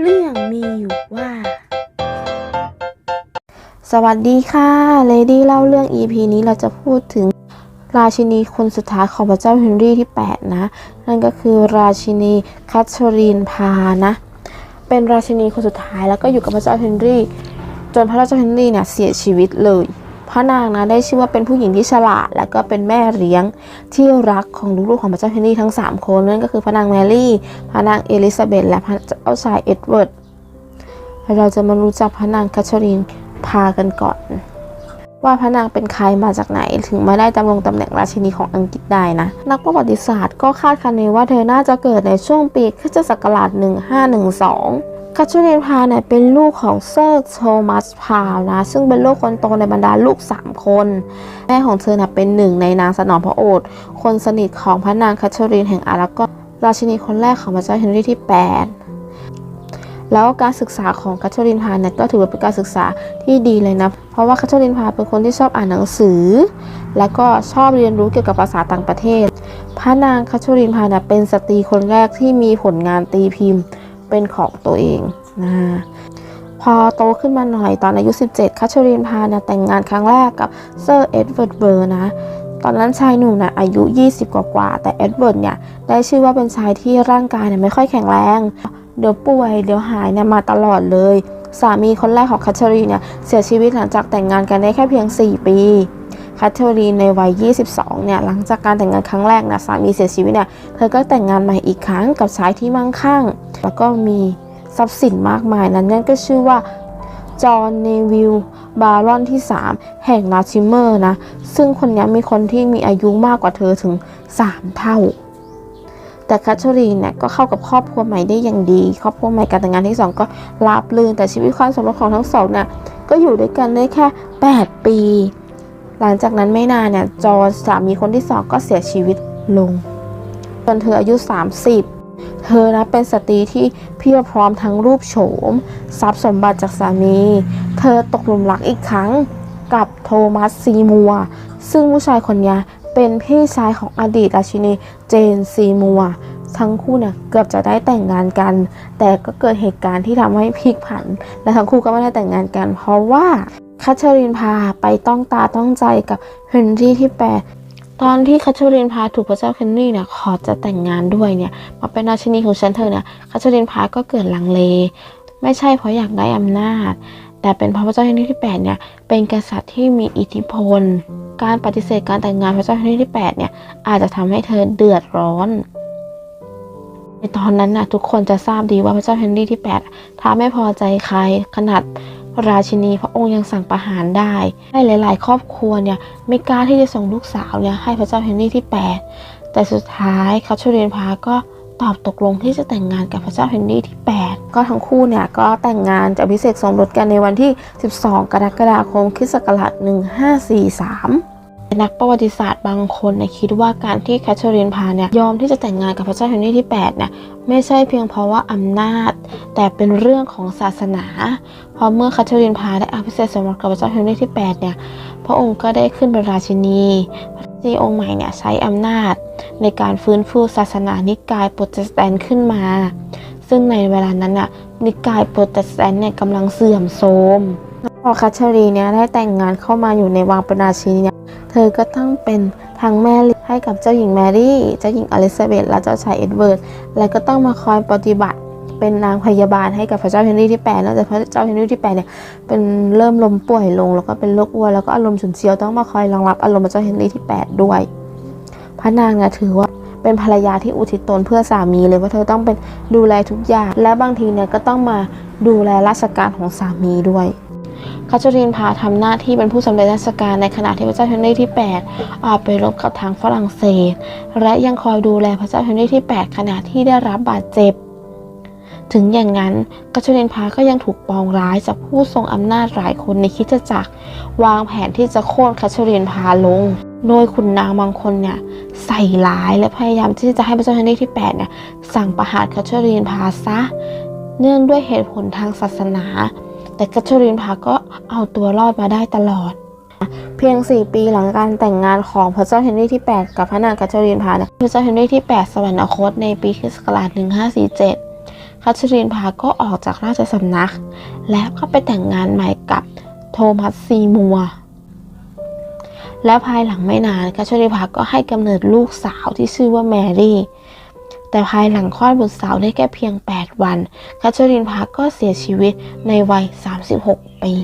เรื่องมีอยู่ว่า สวัสดีค่ะเลดี้เล่าเรื่อง EP นี้เราจะพูดถึงราชินีคนสุดท้ายของพระเจ้าเฮนรี่ที่ 8 นะ นั่นก็คือราชินีแคทเธอรีนพานะ เป็นราชินีคนสุดท้ายแล้วก็อยู่กับพระเจ้าเฮนรี่ จนพระเจ้าเฮนรี่เนี่ยเสียชีวิตเลย พระนางนะได้ชื่อว่าเป็นผู้หญิงที่ฉลาด และก็เป็นแม่เลี้ยงที่รักของลูกๆของพระเจ้าเฮนรี่ทั้ง 3 คนนั่นก็คือพระนางแมรี่พระนางเอลิซาเบธและพระเจ้าชายเอ็ดเวิร์ดเราจะมารู้จักพระนางแคทเธอรีนพากันก่อน ว่าพระนางเป็นใครมาจากไหนถึงมาได้ดำรงตำแหน่งราชินีของอังกฤษได้นะ นักประวัติศาสตร์ก็คาดคะเนว่าเธอน่าจะเกิดในช่วงปีคริสตศักราช1512 คัทเธอรีนพาเนี่ยเป็นลูกของเซอร์โทมัสพาวนะซึ่งเป็นลูกคนโตในบรรดาลูก 3 คน แม่ของเธอน่ะเป็นหนึ่งในนางสนองพระโอษฐ์คนสนิทของพระนางคัทเธอรีนแห่งอารากอนราชินีคนแรกของพระเจ้าเฮนรี่ที่ 8 แล้วการศึกษาของคัทเธอรีนพาเนี่ยก็ถือว่าเป็นการศึกษาที่ดีเลยนะ เพราะว่าคัทเธอรีนพาเป็นคนที่ชอบอ่านหนังสือ และก็ชอบเรียนรู้เกี่ยวกับภาษาต่างประเทศ พระนางคัทเธอรีนพาเนี่ยเป็นสตรีคนแรกที่มีผลงานตีพิมพ์ เป็นของตัวเองนะพอโตขึ้นมาหน่อยตอนอายุ 17 คัทเธอรีนพาเนี่ยแต่งงานครั้งแรกกับเซอร์เอ็ดเวิร์ดเบอร์นะตอนนั้นชายหนุ่มนะอายุ 20 กว่าๆแต่เอ็ดเวิร์ดเนี่ยได้ชื่อว่าเป็นชายที่ร่างกายเนี่ยไม่ค่อยแข็งแรง เดี๋ยวป่วย เดี๋ยวหายเนี่ยมาตลอดเลย สามีคนแรกของคัทเธอรีนเนี่ยเสียชีวิตหลังจากแต่งงานกันได้แค่เพียง 4 ปี คัทเธอรีนในวัย 22 เนี่ย หลังจากการแต่งงานครั้งแรกนะสามีเสียชีวิตเนี่ย เธอก็แต่งงานใหม่อีกครั้งกับชายที่มั่งคั่ง แล้วก็มีทรัพย์สินมากมายนั้นนั่นก็ชื่อว่าจอห์นเนวิลบารอนที่ 3 แห่งลาชิเมอร์นะ ซึ่งคนนี้มีคนที่มีอายุมากกว่าเธอถึง 3 เท่า แต่คัทเธอรีนเนี่ยก็เข้ากับครอบครัวใหม่ได้อย่างดี ครอบครัวใหม่การแต่งงานที่ 2 ก็ราบรื่นแต่ชีวิตความสมรสของทั้งสองเนี่ยก็อยู่ด้วยกันได้แค่ 8 ปี หลังจากนั้นไม่นานเนี่ยจอสามีคนที่สองก็เสียชีวิตลงจนเธออายุ 30 เธอนะเป็นสตรีที่เพียบพร้อมทั้งรูปโฉม ทรัพย์สมบัติจากสามี เธอตกหลุมรักอีกครั้งกับโทมัสซีมัว ซึ่งผู้ชายคนนี้เป็นพี่ชายของอดีตราชินีเจนซีมัว ทั้งคู่เนี่ยเกือบจะได้แต่งงานกัน แต่ก็เกิดเหตุการณ์ที่ทำให้พลิกผัน และทั้งคู่ก็ไม่ได้แต่งงานกัน เพราะว่า คัทเธอรีนพาไปต้องตาต้องใจกับเฮนรี่ที่แปดตอนที่คัทเธอรีนพาถูกพระเจ้าเคนรี่เนี่ยขอจะแต่งงานด้วยเนี่ยมาเป็นราชินีของฉันเธอเนี่ยคัทเธอรีนพาก็เกิดลังเล ไม่ใช่เพราะอยากได้อำนาจ แต่เป็นเพราะพระเจ้าเฮนรี่ที่8เนี่ยเป็นกษัตริย์ที่มีอิทธิพล การปฏิเสธการแต่งงานพระเจ้าเฮนรี่ที่8เนี่ยอาจจะทำให้เธอเดือดร้อนในตอนนั้นน่ะทุกคนจะทราบดีว่าพระเจ้าเฮนรี่ที่ 8 ถ้าไม่พอใจใครขนาด ราชินีพระองค์ยังสั่งประหารได้ให้หลาย ๆ ครอบครัวเนี่ยไม่กล้าที่จะส่งลูกสาวเนี่ยให้พระเจ้าเฮนรี่ที่ 8 แต่สุดท้ายคัทเธอรีนพาก็ตอบตกลงที่จะแต่งงานกับพระเจ้าเฮนรี่ที่ 8 ก็ทั้งคู่เนี่ยก็แต่งงานจะพิเศษสมรสกันในวันที่ 12 กรกฎาคมคริสต์ศักราช1543 นักประวัติศาสตร์บางคนเนี่ยคิดว่าการที่แคทเธอรีนพาเนี่ยยอมที่จะแต่งงานกับพระเจ้าเฮนรี่ที่8เนี่ยไม่ใช่เพียงเพราะว่าอำนาจ แต่เป็นเรื่องของศาสนาเพราะเมื่อแคทเธอรีนพาได้อภิเษกสมรสกับพระเจ้าเฮนรี่ที่8เนี่ยพระองค์ก็ได้ขึ้นเป็นราชินีพระราชินีองค์ใหม่เนี่ยใช้อำนาจ ในการฟื้นฟูศาสนานิกายโปรเตสแตนต์ขึ้นมา ซึ่งในเวลานั้นน่ะนิกายโปรเตสแตนต์เนี่ยกำลังเสื่อมโทรมพอคัทเธอรีนเนี่ยได้แต่งงานเข้ามาอยู่ในวังเป็นราชินี เธอก็ต้องเป็นทั้งแม่ให้กับเจ้าหญิงแมรี่ เจ้าหญิงอลิซาเบธและเจ้าชายเอ็ดเวิร์ด และก็ต้องมาคอยปฏิบัติเป็นนางพยาบาลให้กับพระเจ้าเฮนรี่ที่8แล้วแต่พระเจ้าเฮนรี่ที่8เนี่ยเป็นเริ่มลมป่วยลง แล้วก็เป็นโรคอ้วนแล้วก็อารมณ์ฉุนเฉียวต้องมาคอยรองรับอารมณ์พระเจ้าเฮนรี่ที่ 8 ด้วย พระนางเนี่ยถือว่าเป็นภรรยาที่อุทิศตนเพื่อสามีเลยว่าเธอต้องเป็นดูแลทุกอย่าง และบางทีเนี่ยก็ต้องมาดูแลราชการของสามีด้วย คัทเธอรีนพาทำหน้าที่เป็นผู้สำเร็จราชการในขณะที่พระเจ้าเฮนรี่ที่ 8 ออกไปรบกับทางฝรั่งเศส และยังคอยดูแลพระเจ้าเฮนรี่ที่ 8 ขณะที่ได้รับบาดเจ็บ ถึงอย่างนั้นคัทเธอรีนพาก็ยังถูกปองร้ายจากผู้ทรงอำนาจหลายคนในคิดจักร วางแผนที่จะโค่นคัทเธอรีนพาลง โดยขุนนางบางคนเนี่ยใส่ร้ายและพยายามที่จะให้พระเจ้าเฮนรี่ที่8เนี่ยสั่งประหารคัทเธอรีนพาซะ เนื่องด้วยเหตุผลทางศาสนา แต่คัทเธอรีนพาก็เอาตัวรอดมาได้ตลอด เพียง 4 ปีหลังการแต่งงานของพระเจ้าเฮนรี่ที่ 8 กับพระนางคัทเธอรีนพาเนี่ยพระเจ้าเฮนรี่ที่ 8 สวรรคตในปีคศ1547คัชรินพาก็ออกจากราชสำนัก และก็ไปแต่งงานใหม่กับโทมัสซีมัวและภายหลังไม่นานคัชรินพาก็ให้กำเนิดลูกสาวที่ชื่อว่าแมรี่ แต่ภายหลังคลอดบุตรสาวได้แค่เพียง 8 วันคัชรินพาก็เสียชีวิตในวัย 36 ปี